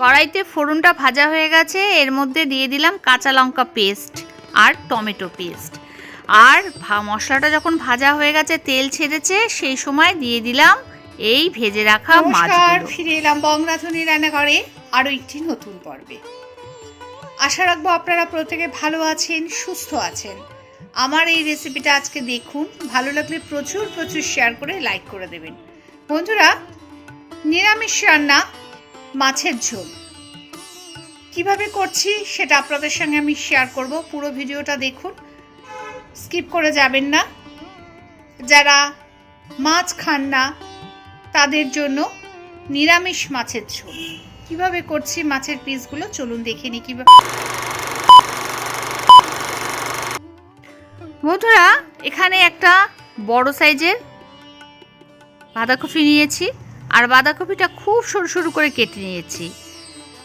কড়াইতে ফোড়নটা ভাজা হয়ে গেছে এর মধ্যে দিয়ে দিলাম কাঁচা লঙ্কা পেস্ট আর টমেটো পেস্ট। আর মশলাটা যখন ভাজা হয়ে গেছে তেল ছেড়েছে সেই সময় দিয়ে দিলাম এই ভেজে রাখা মাছগুলো। ফিরে এলাম বংরাধুনি রান্নাঘরে আরও একটি নতুন পর্বে। আশা রাখব আপনারা প্রত্যেকে ভালো আছেন সুস্থ আছেন। আমার এই রেসিপিটা আজকে দেখুন ভালো লাগলে প্রচুর প্রচুর শেয়ার করে লাইক করে দেবেন। বন্ধুরা নিরামিষ রান্না মাছের ঝোল। কীভাবে করছি সেটা আপনাদের সঙ্গে আমি শেয়ার করব। পুরো ভিডিওটা দেখুন। স্কিপ করে যাবেন না। যারা মাছ খান না, তাদের জন্য নিরামিষ মাছের ঝোল। কীভাবে করছি মাছের পিসগুলো? চলুন দেখে নি কীভাবে বন্ধুরা, এখানে একটা বড় সাইজের বাঁধাকপি নিয়েছি। আর বাঁধাকপিটা খুব সরু সরু করে কেটে নিয়েছি।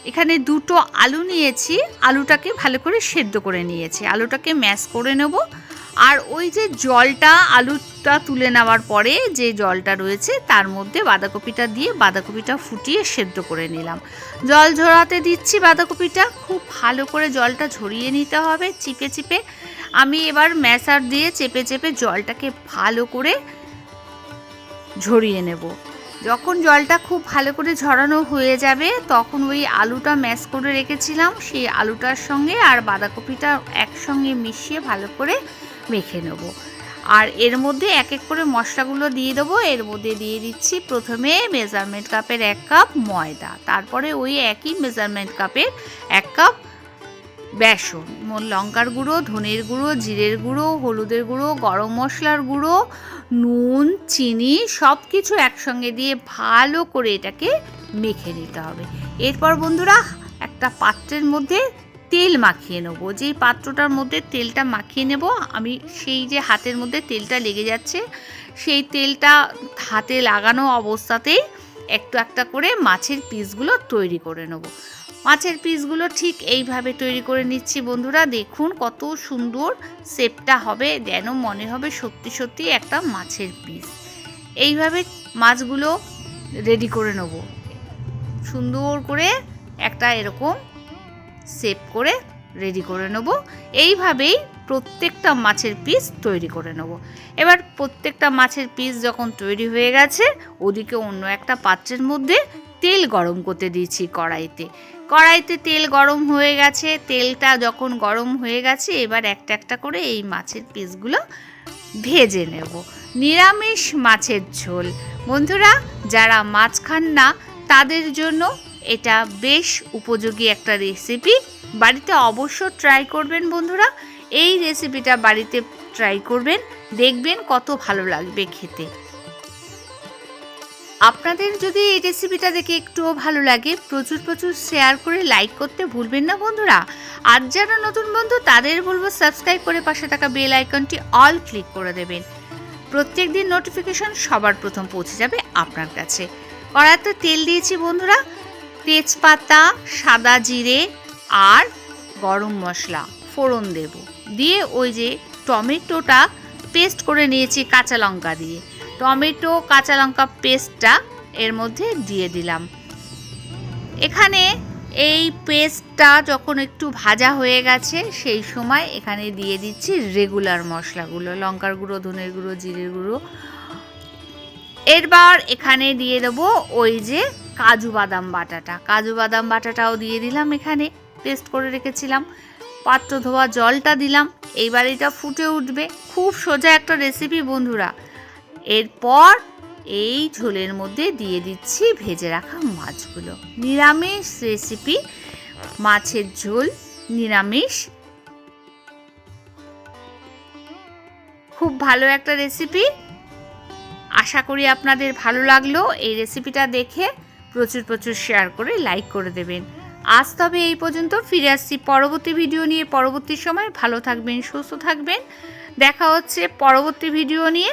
এখানে দুটো আলু নিয়েছি, আলুটাকে ভালো করে সেদ্ধ করে নিয়েছি। আলুটাকে ম্যাশ করে নেব। আর ওই যে জলটা, আলুটা তুলে নেওয়ার পরে যে জলটা রয়েছে, তার মধ্যে বাঁধাকপিটা দিয়ে বাঁধাকপিটা ফুটিয়ে সেদ্ধ করে নিলাম। জল ঝরাতে দিচ্ছি বাঁধাকপিটা। খুব ভালো করে জলটা ঝরিয়ে নিতে হবে চিপে চিপে। আমি এবার ম্যাশার দিয়ে চেপে চেপে জলটাকে ভালো করে ঝরিয়ে নেব। যখন জলটা খুব ভালো করে ঝরানো হয়ে যাবে, তখন ওই আলুটা ম্যাশ করে রেখেছিলাম। সেই আলুটার সঙ্গে আর বাঁধাকপিটা একসঙ্গে মিশিয়ে ভালো করে মেখে নেব। আর এর মধ্যে এক এক করে মশলাগুলো দিয়ে দেবো। এর মধ্যে দিয়ে দিচ্ছি প্রথমে মেজারমেন্ট কাপের এক কাপ ময়দা। তারপরে ওই একই মেজারমেন্ট কাপের এক কাপ বেসন। লঙ্কার গুঁড়ো, ধনের গুঁড়ো, জিরের গুঁড়ো, হলুদের গুঁড়ো, গরম মশলার গুঁড়ো, নুন, চিনি সব কিছু একসঙ্গে দিয়ে ভালো করে এটাকে মেখে নিতে হবে। এরপর বন্ধুরা একটা পাত্রের মধ্যে তেল মাখিয়ে নেব। যেই পাত্রটার মধ্যে তেলটা মাখিয়ে নেব, আমি সেই যে হাতের মধ্যে তেলটা লেগে যাচ্ছে, সেই তেলটা হাতে লাগানো অবস্থাতেই একটু একটা করে মাছের পিসগুলো তৈরি করে নেব। মাছের পিসগুলো ঠিক এইভাবে তৈরি করে নিচ্ছি বন্ধুরা। দেখুন কত সুন্দর শেপটা হবে, যেন মনে হবে সত্যি সত্যি একটা মাছের পিস। এইভাবে মাছগুলো রেডি করে নেব। সুন্দর করে একটা এরকম শেপ করে রেডি করে নেব। এইভাবেই প্রত্যেকটা মাছের পিস তৈরি করে নেব। এবার প্রত্যেকটা মাছের পিস যখন তৈরি হয়ে গেছে, ওদিকে অন্য একটা পাত্রের মধ্যে তেল গরম করতে দিয়েছি কড়াইতে। কড়াইতে তেল গরম হয়ে গেছে। তেলটা যখন গরম হয়ে গেছে, এবার একটা একটা করে এই মাছের পিসগুলো ভেজে নেব। নিরামিষ মাছের ঝোল। বন্ধুরা, যারা মাছ খান না, তাদের জন্য এটা বেশ উপযোগী একটা রেসিপি বাড়িতে অবশ্য ট্রাই করবেন বন্ধুরা। এই রেসিপিটা বাড়িতে ট্রাই করবেন। দেখবেন কত ভালো লাগবে খেতে। আপনাদের যদি এই রেসিপিটা দেখে একটুও ভালো লাগে, প্রচুর প্রচুর শেয়ার করে লাইক করতে ভুলবেন না বন্ধুরা। আর যারা নতুন বন্ধু, তাদের বলব সাবস্ক্রাইব করে পাশে থাকা বেল আইকনটি অল ক্লিক করে দেবেন। প্রত্যেক দিন নোটিফিকেশন সবার প্রথম পৌঁছে যাবে আপনার কাছে। কড়াইতে তেল দিয়েছি বন্ধুরা। তেজপাতা, সাদা জিরে আর গরম মশলা, ফোড়ন দেব। দিয়ে ওই যে টমেটোটা পেস্ট করে নিয়েছি কাঁচা লঙ্কা দিয়ে। টমেটো, কাঁচা লঙ্কা পেস্টটা এর মধ্যে দিয়ে দিলাম। এখানে এই পেস্টটা যখন একটু ভাজা হয়ে গেছে, সেই সময় এখানে দিয়ে দিচ্ছি রেগুলার মশলাগুলো, লঙ্কার গুঁড়ো, ধনের গুঁড়ো, জিরের গুঁড়ো। এরবার এখানে দিয়ে দেবো ওই যে কাজু বাদাম বাটাটা। কাজু বাদাম বাটাটাও দিয়ে দিলাম এখানে, পেস্ট করে রেখেছিলাম। পাত্র ধোয়া জলটা দিলাম, এইবার এটা ফুটে উঠবে। খুব সোজা একটা রেসিপি বন্ধুরা। এরপর এই ঝোলের মধ্যে দিয়ে দিচ্ছি ভেজে রাখা মাছগুলো। নিরামিষ রেসিপি মাছের ঝোল, নিরামিষ। খুব ভালো একটা রেসিপি আশা করি আপনাদের ভালো লাগল এই রেসিপিটা দেখে। প্রচুর প্রচুর শেয়ার করে লাইক করে দেবেন। আজ তবে এই পর্যন্ত ফিরে আসছি পরবর্তী ভিডিও নিয়ে। পরবর্তী সময় ভালো থাকবেন, সুস্থ থাকবেন। দেখা হচ্ছে পরবর্তী ভিডিও নিয়ে।